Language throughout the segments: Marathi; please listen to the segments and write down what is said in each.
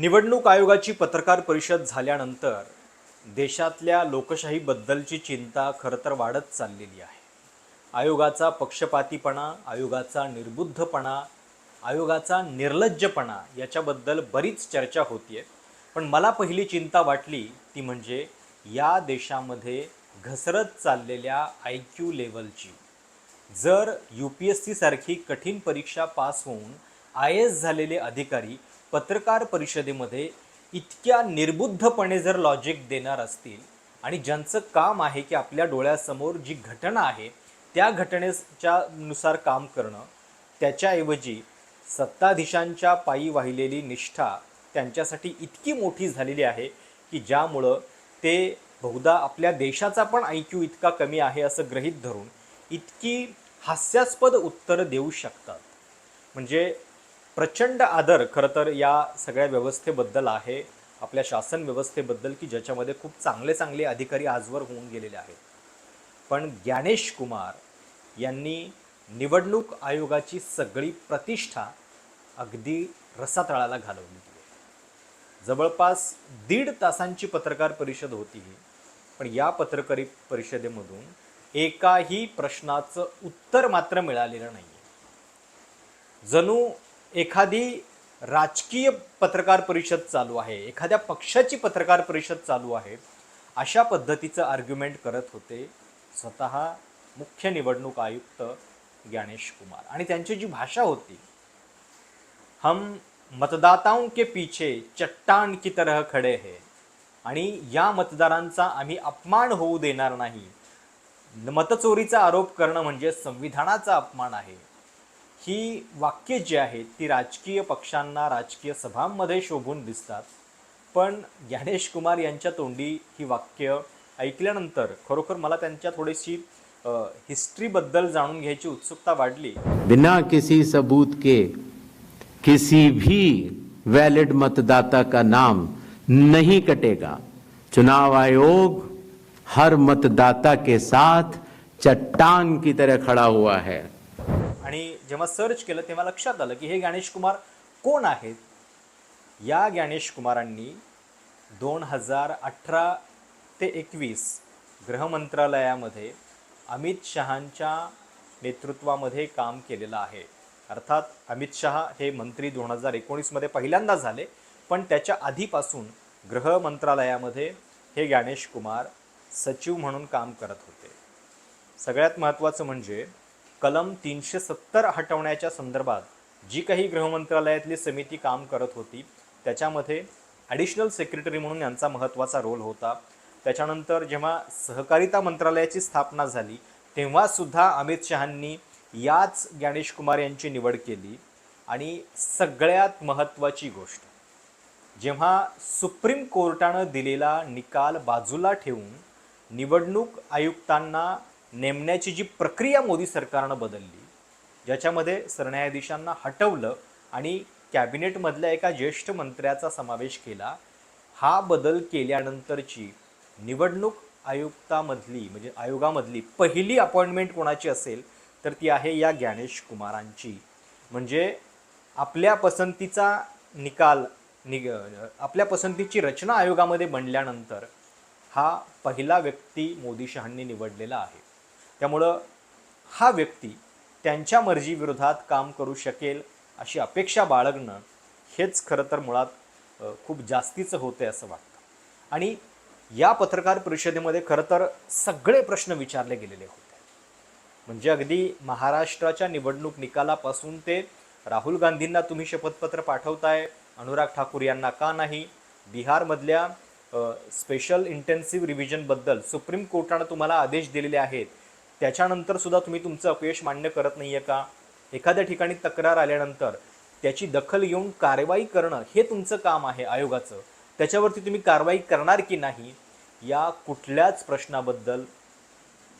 निवडणूक आयोगाची पत्रकार परिषद झाल्यानंतर देशातल्या लोकशाहीबद्दलची चिंता खरं तर वाढत चाललेली आहे. आयोगाचा पक्षपातीपणा आयोगाचा निर्बुद्धपणा आयोगाचा निर्लज्जपणा याच्याबद्दल बरीच चर्चा होतीये. पण मला पहिली चिंता वाटली ती म्हणजे या देशामध्ये घसरत चाललेल्या आय क्यू लेवलची जर यू पी एस सीसारखी कठीण परीक्षा पास होऊन आय एस झालेले अधिकारी पत्रकार परिषदेमध्ये इतक्या निर्बुद्धपणे जर लॉजिक देणार असतील आणि ज्यांचं काम आहे की आपल्या डोळ्यासमोर जी घटना आहे त्या घटनेच्या नुसार काम करणं त्याच्याऐवजी सत्ताधीशांच्या पायी वाहिलेली निष्ठा त्यांच्यासाठी इतकी मोठी झालेली आहे की ज्यामुळं ते बहुधा आपल्या देशाचा पण आय क्यू इतका कमी आहे असं ग्रहीत धरून इतकी हास्यास्पद उत्तरं देऊ शकतात. म्हणजे प्रचंड आदर खरं तर या सगळ्या व्यवस्थेबद्दल आहे. आपल्या शासन व्यवस्थेबद्दल की ज्याच्यामध्ये खूप चांगले चांगले अधिकारी आजवर होऊन गेलेले आहेत. पण ज्ञानेश कुमार यांनी निवडणूक आयोगाची सगळी प्रतिष्ठा अगदी रसातळाला घालवली. जवळपास दीड तासांची पत्रकार परिषद होती ही. पण या पत्रकारी परिषदेमधून एकाही प्रश्नाचं उत्तर मात्र मिळालेलं नाही जणू एखादी राजकीय पत्रकार परिषद चालू आहे एखाद्या पक्षाची पत्रकार परिषद चालू आहे अशा पद्धतीचं आर्ग्युमेंट करत होते स्वतः मुख्य निवडणूक आयुक्त ज्ञानेश कुमार. आणि त्यांची जी भाषा होती हम मतदाताओं के पीछे चट्टान की तरह खडे है आणि या मतदारांचा आम्ही अपमान होऊ देणार नाही. मतचोरीचा आरोप करणं म्हणजे संविधानाचा अपमान आहे. ही वाक्य जी आहेत ती राजकीय पक्षांना राजकीय सभांमध्ये शोभून दिसतात. पण ज्ञानेश कुमार यांच्या तोंडी ही वाक्य ऐकल्यानंतर खरोखर मला त्यांच्या थोडीशी हिस्ट्रीबद्दल जाणून घ्यायची उत्सुकता वाढली. बिना किसी सबूत के किसी भी वैलिड मतदाता का नाम नहीं कटेगा। चुनाव आयोग हर मतदाता के साथ चट्टान की तरह खड़ा हुआ है। आणि जेव्हा सर्च केलं तेव्हा लक्षात आलं की हे गणेश कुमार कोण आहेत? या गणेश कुमारांनी दोन हजार अठरा ते एकवीस गृहमंत्रालयामध्ये अमित शहांच्या नेतृत्वामध्ये काम केलेलं आहे. अर्थात अमित शहा हे मंत्री दोन हजार एकोणीसमध्ये पहिल्यांदा झाले पण त्याच्या आधीपासून गृह मंत्रालयामध्ये हे गणेश कुमार सचिव म्हणून काम करत होते. सगळ्यात महत्त्वाचं म्हणजे कलम तीनशे सत्तर हटवण्याच्या संदर्भात जी काही गृहमंत्रालयातली समिती काम करत होती त्याच्यामध्ये ॲडिशनल सेक्रेटरी म्हणून यांचा महत्त्वाचा रोल होता. त्याच्यानंतर जेव्हा सहकारिता मंत्रालयाची स्थापना झाली तेव्हासुद्धा अमित शहांनी याच ज्ञानेश कुमार यांची निवड केली. आणि सगळ्यात महत्त्वाची गोष्ट जेव्हा सुप्रीम कोर्टानं दिलेला निकाल बाजूला ठेवून निवडणूक आयुक्तांना नेमण्याची जी प्रक्रिया मोदी सरकारनं बदलली ज्याच्यामध्ये सरन्यायाधीशांना हटवलं आणि कॅबिनेटमधल्या एका ज्येष्ठ मंत्र्याचा समावेश केला हा बदल केल्यानंतरची निवडणूक आयुक्तामधली म्हणजे आयोगामधली पहिली अपॉइंटमेंट कोणाची असेल तर ती आहे या ज्ञानेश कुमारांची. म्हणजे आपल्या पसंतीचा निकाल निग आपल्या पसंतीची रचना आयोगामध्ये बनल्यानंतर हा पहिला व्यक्ती मोदी शहांनी निवडलेला आहे. त्यामुळं हा व्यक्ती त्यांच्या मर्जीविरोधात काम करू शकेल अशी अपेक्षा बाळगणं हेच खरं तर मुळात खूप जास्तीचं होतं असं वाटतं. आणि या पत्रकार परिषदेमध्ये खरं तर सगळे प्रश्न विचारले गेलेले होते. म्हणजे अगदी महाराष्ट्राच्या निवडणूक निकालापासून ते राहुल गांधींना तुम्ही शपथपत्र पाठवताय अनुराग ठाकूर यांना का नाही बिहारमधल्या स्पेशल इंटेन्सिव्ह रिव्हिजनबद्दल सुप्रीम कोर्टानं तुम्हाला आदेश दिलेले आहेत त्याच्यानंतर सुद्धा तुम्ही तुमचं अपयश मान्य करत नाही आहे का? एखाद्या ठिकाणी तक्रार आल्यानंतर त्याची दखल घेऊन कारवाई करणं हे तुमचं काम आहे आयोगाचं. त्याच्यावरती तुम्ही कारवाई करणार की नाही या कुठल्याच प्रश्नाबद्दल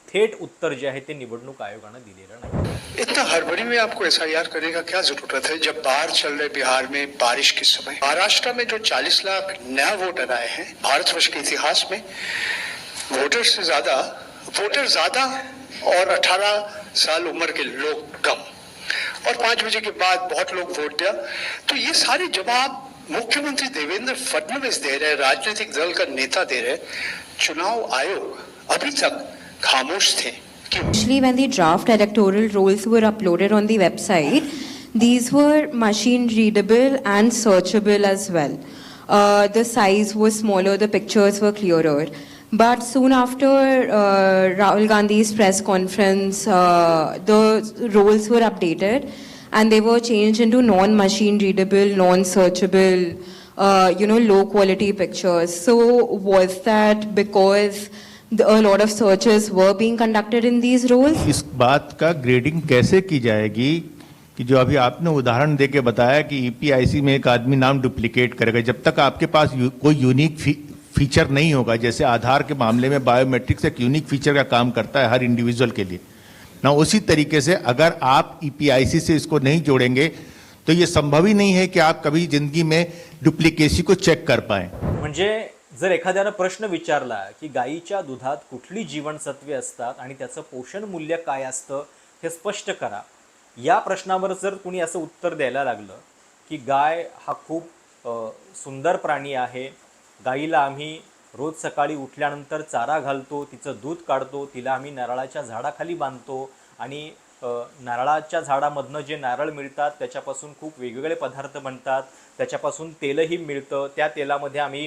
थेट उत्तर जे आहे ते निवडणूक आयोगानं दिलेलं नाही. इतना हड़बड़ी में आपको एस करने का क्या जरूरत है? जब बाहर चल रहे बिहार में बारिश के समय महाराष्ट्र में जो 40 लाख नया वोटर आए हैं भारतवर्ष के इतिहास में वोटर से ज्यादा वोटर ज्यादा और 18 साल उम्र के लोग कम और पाँच बजे के बाद बहुत लोग वोट दिया तो ये सारे जवाब मुख्यमंत्री देवेंद्र फडणवीस दे रहे राजनीतिक दल का नेता दे रहे चुनाव आयोग अभी तक खामोश थे Actually, when the draft electoral rolls were uploaded on the website, these were machine readable and searchable as well. Uh, the size was smaller, the pictures were clearer. But soon after uh, Rahul Gandhi's press conference, uh, the roles were updated and they were changed into non machine readable, non searchable, uh, you know, low quality pictures. So, was that because the, a lot of searches were being conducted in these roles? इस बात का ग्रेडिंग कैसे की जाएगी कि जो अभी आपने उदाहरण दे के बताया कि ईपीआईसी में एक आदमी नाम डुप्लीकेट करेगा जब तक आपके पास यू, कोई यूनिक फीचर नहीं होगा। जैसे आधार के मामले में बायोमेट्रिक्स एक यूनिक फीचर का काम करता है हर इंडिविजुअल के लिए। ना उसी तरीके से अगर आप ईपीआईसी से इसको नहीं जोड़ेंगे तो ये संभव ही नहीं है कि आप कभी जिंदगी में डुप्लिकेसी को चेक कर पाए। म्हणजे जर एखाद्यानं प्रश्न विचारला की गायीच्या दुधात कुठली जीवनसत्वे असतात आणि त्याचं पोषण मूल्य काय असतं हे स्पष्ट करा. या प्रश्नावर जर कुणी असं उत्तर द्यायला लागलं की गाय हा खूप सुंदर प्राणी आहे गाईला आम्ही रोज सकाळी उठल्यानंतर चारा घालतो तिचं दूध काढतो तिला आम्ही नारळाच्या झाडाखाली बांधतो आणि नारळाच्या झाडामधनं जे नारळ मिळतात त्याच्यापासून खूप वेगवेगळे पदार्थ बनतात. त्याच्यापासून तेलही मिळतं. त्या तेलामध्ये आम्ही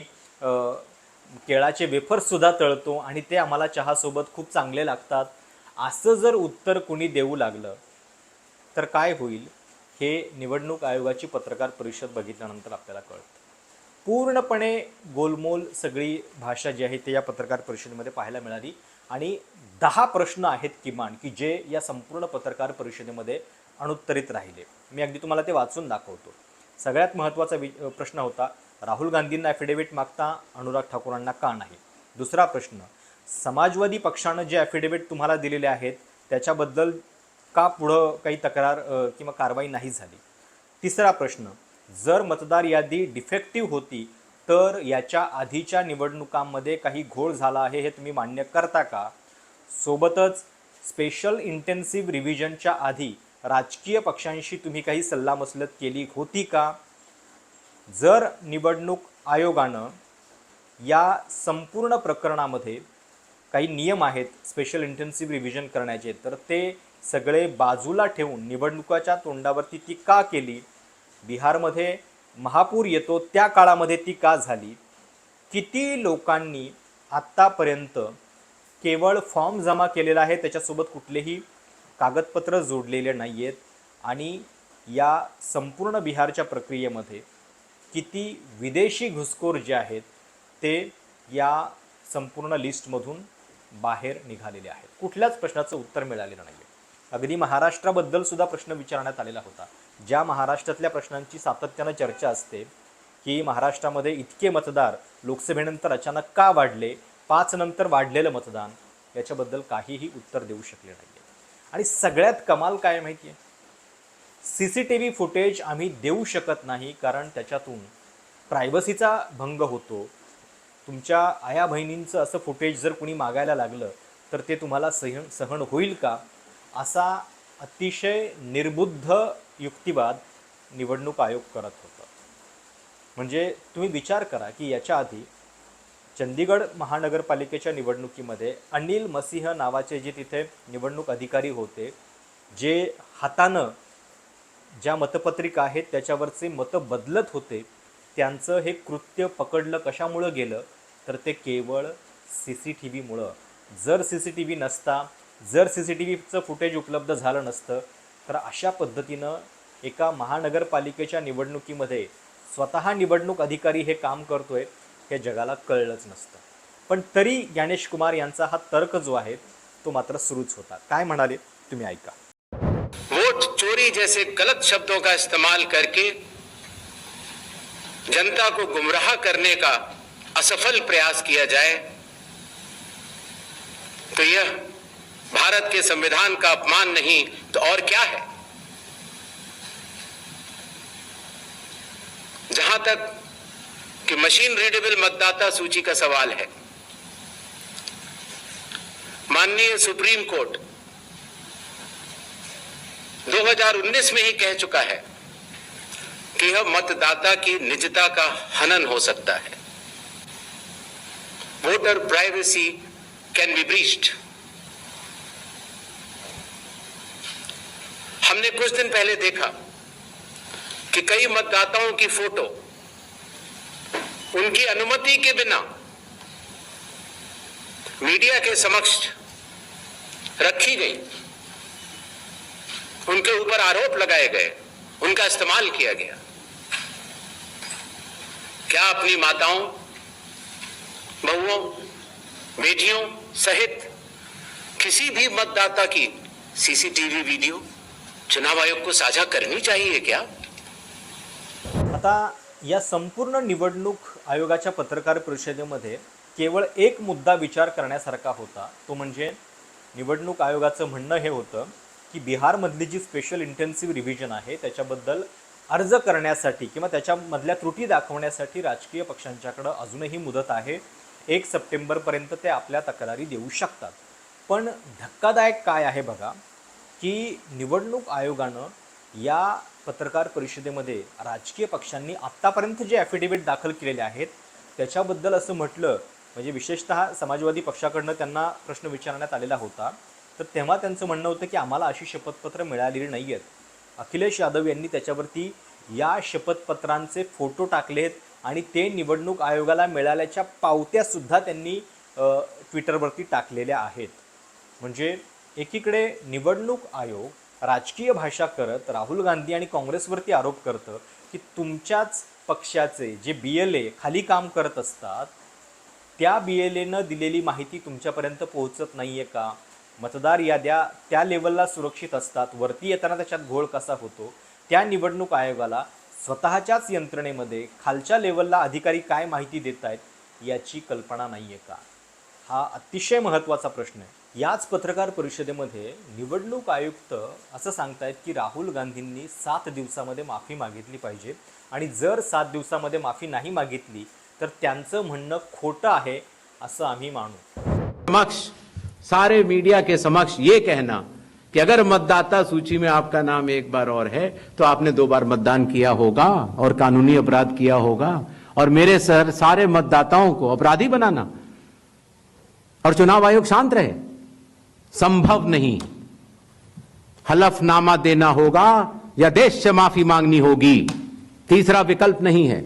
केळाचे वेफर्ससुद्धा तळतो आणि ते आम्हाला चहासोबत खूप चांगले लागतात. असं जर उत्तर कुणी देऊ लागलं तर काय होईल हे निवडणूक आयोगाची पत्रकार परिषद बघितल्यानंतर आपल्याला कळतं. पूर्णपणे गोलमोल सगळी भाषा जी आहे ते या पत्रकार परिषदेमध्ये पाहायला मिळाली. आणि दहा प्रश्न आहेत किमान की जे या संपूर्ण पत्रकार परिषदेमध्ये अनुत्तरित राहिले. मी अगदी तुम्हाला ते वाचून दाखवतो. सगळ्यात महत्त्वाचा वि प्रश्न होता राहुल गांधींना ॲफिडेव्हिट मागता अनुराग ठाकूरांना का नाही? दुसरा प्रश्न समाजवादी पक्षानं जे ॲफिडेव्हिट तुम्हाला दिलेले आहेत त्याच्याबद्दल का पुढं काही तक्रार किंवा कारवाई नाही झाली? तिसरा प्रश्न जर मतदार यादी डिफेक्टिव्ह होती तर याच्या आधीच्या निवडणुकांमध्ये काही घोळ झाला आहे हे तुम्ही मान्य करता का? सोबतच स्पेशल इंटेन्सिव्ह रिव्हिजनच्या आधी राजकीय पक्षांशी तुम्ही काही सल्लामसलत केली होती का? जर निवडणूक आयोगानं या संपूर्ण प्रकरणामध्ये काही नियम आहेत स्पेशल इंटेन्सिव्ह रिव्हिजन करण्याचे तर ते सगळे बाजूला ठेवून निवडणुकाच्या तोंडावरती ती का केली बिहारमध्ये महापूर येतो त्या काळामध्ये ती का झाली? किती लोकांनी आत्तापर्यंत केवळ फॉर्म जमा केलेला आहे त्याच्यासोबत कुठलेही कागदपत्र जोडलेले नाही आहेत आणि या संपूर्ण बिहारच्या प्रक्रियेमध्ये किती विदेशी घुसखोर जे आहेत ते या संपूर्ण लिस्टमधून बाहेर निघालेले आहेत. कुठल्याच प्रश्नाचं उत्तर मिळालेलं नाही आहे अगदी महाराष्ट्राबद्दलसुद्धा प्रश्न विचारण्यात आलेला होता. ज्या महाराष्ट्रातल्या प्रश्नांची सातत्यानं चर्चा असते की महाराष्ट्रामध्ये इतके मतदार लोकसभेनंतर अचानक का वाढले पाच नंतर वाढलेलं मतदान याच्याबद्दल काहीही उत्तर देऊ शकले नाही आणि सगळ्यात कमाल काय माहिती आहे C C T V footage आम्ही देऊ शकत नाही कारण त्याच्यातून प्रायव्हसीचा भंग होतो. तुमच्या आया बहिणींचं असं फुटेज जर कुणी मागायला लागलं तर ते तुम्हाला सहन सहन होईल का? असा अतिशय निर्बुद्ध युक्तिवाद निवडणूक आयोग करत होतं. म्हणजे तुम्ही विचार करा की याच्या आधी चंदीगड महानगरपालिकेच्या निवडणुकीमध्ये अनिल मसिंह नावाचे जे तिथे निवडणूक अधिकारी होते जे हातानं ज्या मतपत्रिका आहेत त्याच्यावरचे मतं बदलत होते त्यांचं हे कृत्य पकडलं कशामुळं गेलं? तर ते केवळ सी सी टी व्हीमुळं. जर सी सी टी व्ही नसता जर सी सी टी व्हीचं फुटेज उपलब्ध झालं नसतं तर अशा पद्धतीनं एका महानगरपालिकेच्या निवडणुकीमध्ये स्वतः निवडणूक अधिकारी हे काम करतोय हे जगाला कळलंच नसतं. पण तरी ज्ञानेश कुमार यांचा हा तर्क जो आहे तो मात्र सुरूच होता. काय म्हणाले? तुम्ही ऐका. वोट चोरी जैसे गलत शब्दों का इस्तेमाल करके जनता को गुमराह करने का असफल प्रयास किया जाए तो यह भारत के संविधान का अपमान नहीं तो और क्या है? जहाँ तक कि मशीन रीडेबल मतदाता सूची का सवाल है, माननीय सुप्रीम कोर्ट 2019 में ही कह चुका है कि यह मतदाता की निजता का हनन हो सकता है। Voter privacy can be breached हमने कुछ दिन पहले देखा कि कई मतदाताओं की फ़ोटो उनकी अनुमति के बिना मीडिया के समक्ष रखी गई। उनके ऊपर आरोप लगाए गए, उनका इस्तेमाल किया गया। क्या अपनी माताओं, बहुओं, बेटियों सहित किसी भी मतदाता की सीसीटीवी वीडियो चुनाव आयोग को साझा करनी चाहिए क्या? आता या संपूर्ण निवडणूक आयोगाच्या पत्रकार परिषदेमध्ये केवळ एक मुद्दा विचार करण्यासारखा होता. तो म्हणजे निवडणूक आयोगाचं म्हणणं हे होतं की बिहारमधली जी स्पेशल इंटेन्सिव्ह रिव्हिजन आहे त्याच्याबद्दल अर्ज करण्यासाठी किंवा त्याच्यामधल्या त्रुटी दाखवण्यासाठी राजकीय पक्षांच्याकडं अजूनही मुदत आहे. एक सप्टेंबरपर्यंत ते आपल्या तक्रारी देऊ शकतात. पण धक्कादायक काय आहे बघा की निवडणूक आयोगानं या पत्रकार परिषदेमध्ये राजकीय पक्षांनी आत्तापर्यंत जे ॲफिडेविट दाखल केलेले आहेत त्याच्याबद्दल असं म्हटलं म्हणजे विशेषतः समाजवादी पक्षाकडनं त्यांना प्रश्न विचारण्यात आलेला होता तर तेव्हा त्यांचं म्हणणं होतं की आम्हाला अशी शपथपत्र मिळालेली नाही आहेत अखिलेश यादव यांनी त्याच्यावरती या शपथपत्रांचे फोटो टाकलेत आणि ते निवडणूक आयोगाला मिळाल्याच्या पावत्यासुद्धा त्यांनी ट्विटरवरती टाकलेल्या आहेत. म्हणजे एकीकडे निवडणूक आयोग राजकीय भाषा करत राहुल गांधी आणि काँग्रेसवरती आरोप करतं की तुमच्याच पक्षाचे जे बी एल ए खाली काम करत असतात त्या बी एल एनं दिलेली माहिती तुमच्यापर्यंत पोहोचत नाही आहे का? मतदार याद्या त्या लेवलला सुरक्षित असतात वरती येताना त्याच्यात घोळ कसा होतो? त्या निवडणूक आयोगाला स्वतःच्याच यंत्रणेमध्ये खालच्या लेवलला अधिकारी काय माहिती देत आहेत याची कल्पना नाही आहे का? हा अतिशय महत्त्वाचा प्रश्न आहे. याच पत्रकार परिषदेमध्ये निवडणूक आयुक्त असं सांगतायत की राहुल गांधींनी सात दिवसामध्ये माफी मागितली पाहिजे. आणि जर सात दिवसामध्ये माफी नाही मागितली तर त्यांचं म्हणणं खोटं आहे असं आम्ही मानू. समक्ष सारे मीडिया के समक्ष ये कहना कि अगर मतदाता सूची में आपका नाम एक बार और है तो आपने दो बार मतदान किया होगा और कानूनी अपराध किया होगा। और मेरे सर सारे मतदाताओं को अपराधी बनाना। और चुनाव आयोग शांत रहे। संभव नहीं। हलफनामा देना होगा या देश से माफ़ी मांगनी होगी, तीसरा विकल्प नहीं है।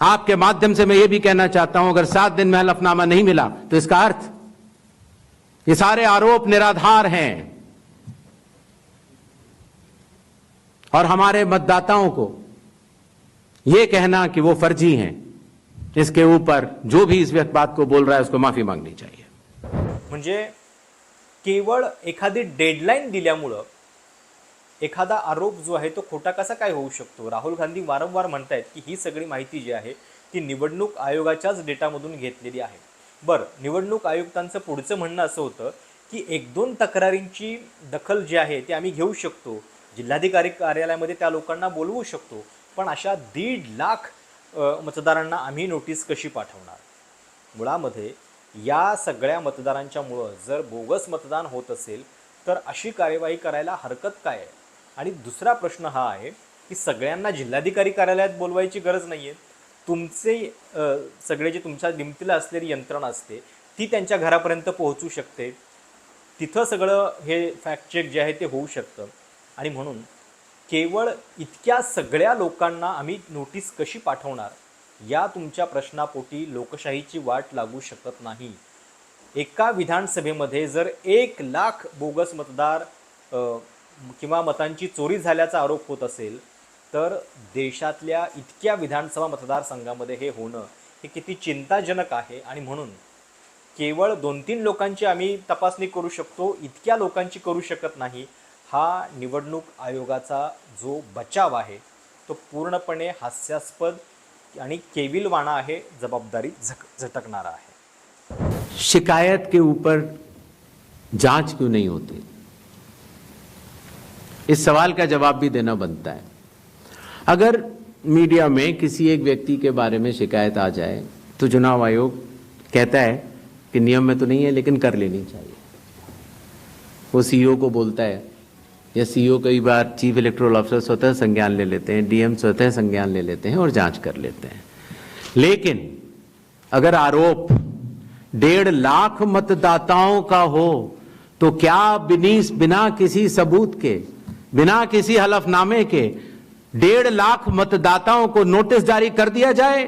आपके माध्यम से मैं यह भी कहना चाहता हूँ, अगर सात दिन में हलफनामा नहीं मिला तो इसका अर्थ, ये सारे आरोप निराधार हैं। और हमारे मतदाताओं को यह कहना कि वो फर्जी हैं, इसके ऊपर जो भी इस व्यक्त बात को बोल रहा है, उसको माफ़ी मांगनी चाहिए। म्हणजे केवळ एखादी डेडलाईन दिल्यामुळं एखादा आरोप जो आहे तो खोटा कसा काय होऊ शकतो? राहुल गांधी वारंवार म्हणत आहेत की ही सगळी माहिती जी आहे ती निवडणूक आयोगाच्याच डेटामधून घेतलेली आहे. बरं निवडणूक आयुक्तांचं पुढचं म्हणणं असं होतं की एक दोन तक्रारींची दखल जी आहे ती आम्ही घेऊ शकतो. जिल्हाधिकारी कार्यालयामध्ये त्या लोकांना बोलवू शकतो. पण अशा दीड लाख मतदारांना आम्ही नोटीस कशी पाठवणार? मुळामध्ये या सगळ्या मतदारांच्यामुळं जर बोगस मतदान होत असेल तर अशी कार्यवाही करायला हरकत काय आहे? आणि दुसरा प्रश्न हा आहे की सगळ्यांना जिल्हाधिकारी कार्यालयात बोलवायची गरज नाही आहे तुमचे सगळे जे तुमच्या निमतीला असलेली यंत्रणा असते ती त्यांच्या घरापर्यंत पोहोचू शकते. तिथं सगळं हे फॅक्ट चेक जे आहे ते होऊ शकतं. आणि म्हणून केवळ इतक्या सगळ्या लोकांना आम्ही नोटीस कशी पाठवणार? या तुमच्या प्रश्नापोटी लोकशाहीची वाट लागू शकत नाही. एका विधानसभेमध्ये जर एक लाख बोगस मतदार किंवा मतांची चोरी झाल्याचा आरोप होत असेल तर देशातल्या इतक्या विधानसभा मतदारसंघामध्ये हे होणं हे किती चिंताजनक आहे. आणि म्हणून केवळ दोन तीन लोकांची आम्ही तपासणी करू शकतो इतक्या लोकांची करू शकत नाही. हा निवडणूक आयोगाचा जो बचाव आहे तो पूर्णपणे हास्यास्पद आणि केविलवाणा आहे, जबाबदारी झक, झटकणारा आहे. शिकायत के ऊपर जाँच क्यों नहीं होती? इस सवाल का जवाब भी देना बनता है। अगर मीडिया में किसी एक व्यक्ति के बारे में शिकायत आ जाए तो चुनाव आयोग कहता है कि नियम में तो नहीं है, लेकिन कर लेनी चाहिए। वो सीईओ को बोलता है या सीईओ कई बार चीफ इलेक्टोरल ऑफिसर स्वतः संज्ञान ले लेते हैं डीएम स्वतः संज्ञान ले लेते हैं और जाँच कर लेते हैं। लेकिन अगर आरोप डेढ़ लाख मतदाताओं का हो तो क्या बिनीस बिना किसी सबूत के, बिना किसी हलफनामे के डेढ़ लाख मतदाताओं को नोटिस जारी कर दिया जाए?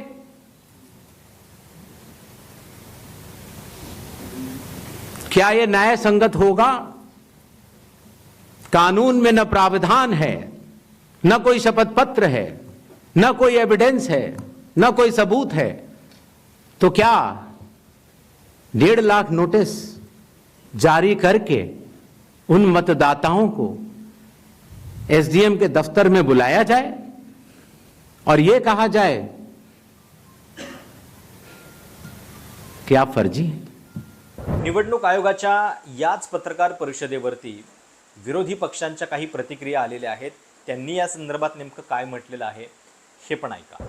क्या यह न्याय संगत होगा? कानून में न प्रावधान है, न कोई शपथ पत्र है, न कोई एविडेंस है, न कोई सबूत है। तो क्या डेढ़ लाख नोटिस जारी करके उन मतदाताओं को एसडीएम के दफ्तर में बुलाया जाए? और यह कहा जाए कि आप फर्जी निवडणूक आयोगाच्या याच पत्रकार परिषदेवरती विरोधी पक्षांच्या काही प्रतिक्रिया आलेल्या आहेत. त्यांनी या संदर्भात नेमकं काय म्हटलेलं आहे हे पण ऐका.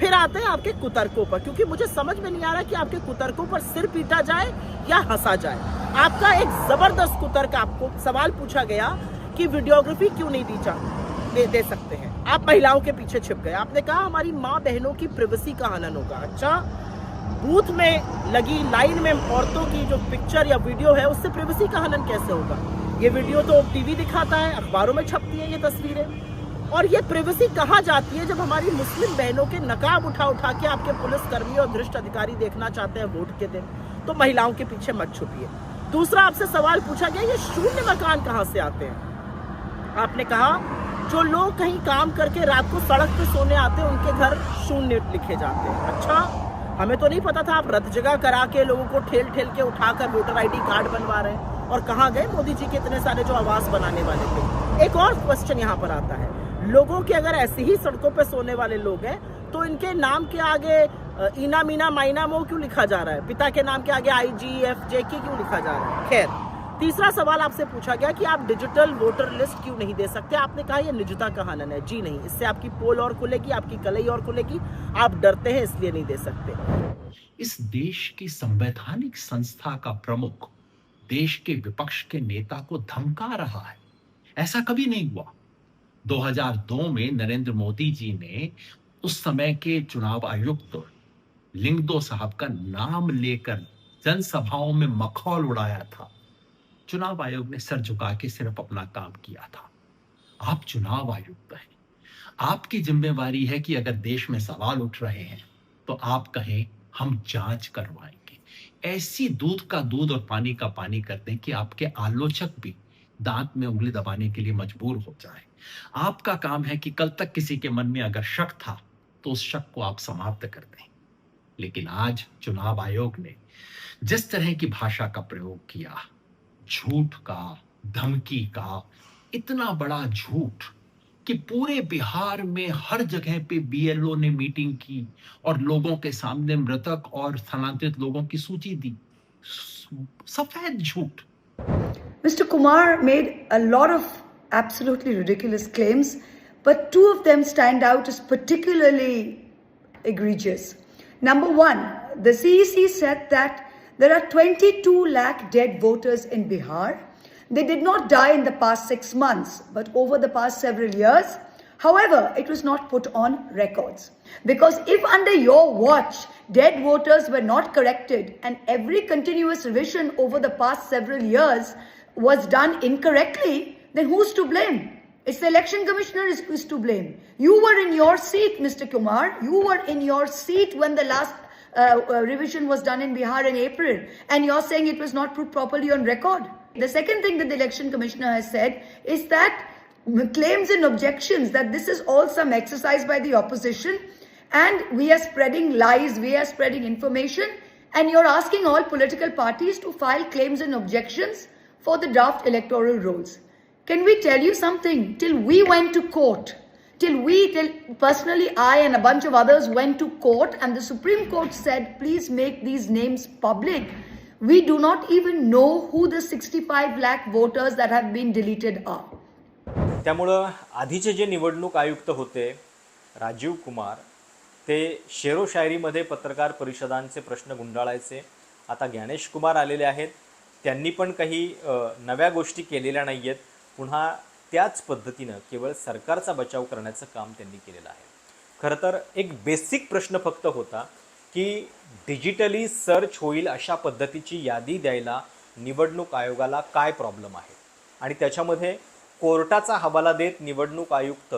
फिर आते हैं आपके कुतर्कों पर क्योंकि मुझे समझ में नहीं आ रहा कि आपके कुतर्कों पर सिर पीटा जाए या हंसा जाए। आपका एक ज़बरदस्त कुतर्क आपको सवाल पूछा गया कि वीडियोग्राफी क्यों नहीं दी जा दे, दे सकते हैं। आप महिलाओं के पीछे छिप गए। आपने कहा हमारी माँ बहनों की प्रिवेसी का हनन होगा। अच्छा बूथ में लगी लाइन में औरतों की जो पिक्चर या वीडियो है उससे प्रिवेसी का हनन कैसे होगा? ये वीडियो तो टीवी दिखाता है, अखबारों में छपती है ये तस्वीरें। और ये प्रिवेसी कहाँ जाती है जब हमारी मुस्लिम बहनों के नकाब उठा उठा के आपके पुलिस कर्मी और भ्रष्ट अधिकारी देखना चाहते हैं वोट के दिन तो महिलाओं के पीछे मत छुपिए। दूसरा आपसे सवाल पूछा गया, ये शून्य मकान कहाँ से आते हैं? आपने कहा, जो लोग कहीं काम करके रात को सड़क पे सोने आते हैं, उनके घर शून्य लिखे जाते हैं। अच्छा हमें तो नहीं पता था आप रथ जगह करा के लोगों को ठेल ठेल के उठाकर वोटर आईडी कार्ड बनवा रहे हैं। और कहाँ गए? मोदी जी के इतने सारे जो आवास बनाने वाले थे। एक और क्वेश्चन यहाँ पर आता है। लोगों के अगर ऐसे ही सड़कों पर सोने वाले लोग हैं तो इनके नाम के आगे इना मीना माइना मो क्यों लिखा जा रहा है? पिता के नाम के आगे आई जी एफ़ जे के क्यों लिखा जा रहा है? खैर, तीसरा सवाल आपसे पूछा गया कि आप डिजिटल वोटर लिस्ट क्यों नहीं दे सकते? आपने कहा यह निजता का हनन है। जी नहीं, इससे आपकी पोल और खुलेगी, आपकी कलई और खुलेगी। आप डरते हैं, इसलिए नहीं दे सकते। इस देश की संवैधानिक संस्था का प्रमुख देश के विपक्ष के नेता को धमका रहा है। ऐसा कभी नहीं हुआ। 2002 में नरेंद्र मोदी जी ने उस समय के चुनाव आयुक्त लिंगदो साहब का नाम लेकर जनसभाओं में मखौल उड़ाया था। चुनाव आयोग ने सर झुका के सिर्फ़ अपना काम किया था। आप चुनाव आयुक्त हैं। आपकी जिम्मेवारी है कि अगर देश में सवाल उठ रहे हैं तो आप कहें, हम जाँच करवाएँगे। ऐसी दूध का दूध और पानी का पानी करते दें कि आपके आलोचक भी दांत में उंगली दबाने के लिए मजबूर हो जाए। आपका काम है कि कल तक किसी के मन में अगर शक था तो उस शक को आप समाप्त कर दें। लेकिन आज चुनाव आयोग ने जिस तरह की भाषा का प्रयोग किया, झूठ का, धमकी का, इतना बड़ा झूठ कि पूरे बिहार में हर जगह पे बीएलओ ने मीटिंग की और लोगों के सामने मृतक और स्थानांतरित लोगों की सूची दी। सफ़ेद झूठ। Mister Kumar made a lot of absolutely ridiculous claims but two of them stand out is particularly egregious. Number 1 the cec said that there are 22 lakh dead voters in bihar. They did not die in the past six months, but over the past several years. However, it was not put on records. Because if under your watch dead voters were not corrected and every continuous revision over the past several years was done incorrectly, then who's to blame? It's the election commissioner is, who's to blame. You were in your seat, Mr. Kumar. You were in your seat when the last uh, uh, revision was done in Bihar in April, and you're saying it was not put properly on record. The second thing that the election commissioner has said is that claims and objections that this is all some exercise by the opposition and we are spreading lies, we are spreading information, and you're asking all political parties to file claims and objections for the draft electoral rolls. Can we tell you something? Till we went to court, till we, till personally I and a bunch of others went to court, and the Supreme Court said, please make these names public. We do not even know who the 65 lakh voters that have been deleted are. त्यामुळं आधीचे जे निवडणूक आयुक्त होते राजीव कुमार ते शेरो शायरीमध्ये पत्रकार परिषदांचे प्रश्न गुंडाळायचे. आता ज्ञानेश कुमार आलेले आहेत. त्यांनी पण काही नव्या गोष्टी केलेल्या नाही आहेत पुन्हा त्याच पद्धतीनं केवळ सरकारचा बचाव करण्याचं काम त्यांनी केलेलं आहे. खरं तर एक बेसिक प्रश्न फक्त होता. की डिजिटली सर्च होईल अशा पद्धतीची यादी द्यायला निवडणूक आयोगाला काय प्रॉब्लेम आहे? आणि त्याच्यामध्ये कोर्टाचा हवाला देत निवडणूक आयुक्त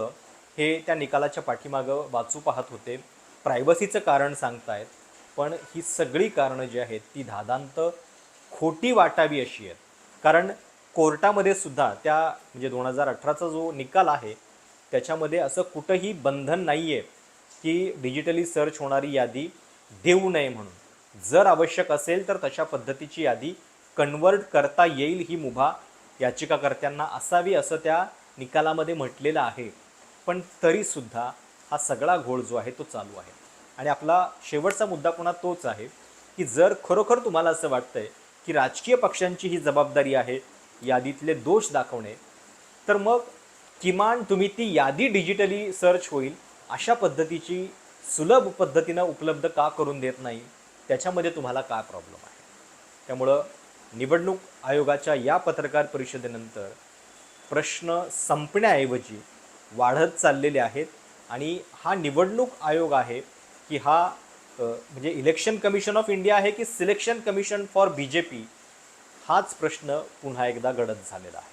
हे त्या निकालाच्या पाठीमागं वाचू पाहत होते. प्रायव्हसीचं कारण सांगतायत पण ही सगळी कारणं जी आहेत ती धादांत खोटी वाटावी अशी आहेत. कारण कोर्टामध्ये सुद्धा त्या म्हणजे दोन हजार अठराचा जो निकाल आहे त्याच्यामध्ये असं कुठंही बंधन नाही आहे की डिजिटली सर्च होणारी यादी देऊ नये म्हणून. जर आवश्यक असेल तर तशा पद्धतीची यादी कन्वर्ट करता येईल ही मुभा याचिकाकर्त्यांना असावी असं त्या निकालामध्ये म्हटलेलं आहे. पण तरीसुद्धा हा सगळा घोळ जो आहे तो चालू आहे. आणि आपला शेवटचा मुद्दा पुन्हा तोच आहे की जर खरोखर तुम्हाला असं वाटतंय की राजकीय पक्षांची ही जबाबदारी आहे यादीतले दोष दाखवणे तर मग किमान तुम्ही ती यादी डिजिटली सर्च होईल अशा पद्धतीची सुलभ पद्धतीनं उपलब्ध का करून देत नाही त्याच्यामध्ये तुम्हाला का प्रॉब्लेम आहे? त्यामुळं निवडणूक आयोगाच्या या पत्रकार परिषदेनंतर प्रश्न संपण्याऐवजी वाढत चाललेले आहेत आणि हा निवडणूक आयोग आहे की हा म्हणजे इलेक्शन कमिशन ऑफ इंडिया आहे की selection commission for B J P हाच प्रश्न पुन्हा एकदा गडद झालेला आहे.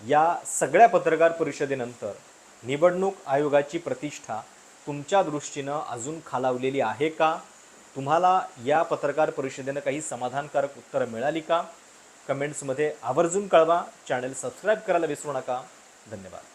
या सगळ्या पत्रकार परिषदेनंतर निवडणूक आयोगाची प्रतिष्ठा तुमच्या दृष्टीनं अजून खालावलेली आहे का? तुम्हाला या पत्रकार परिषदेनं काही समाधानकारक उत्तरं मिळाली का? कमेंट्समध्ये आवर्जून कळवा. चॅनल सबस्क्राईब करायला विसरू नका. धन्यवाद.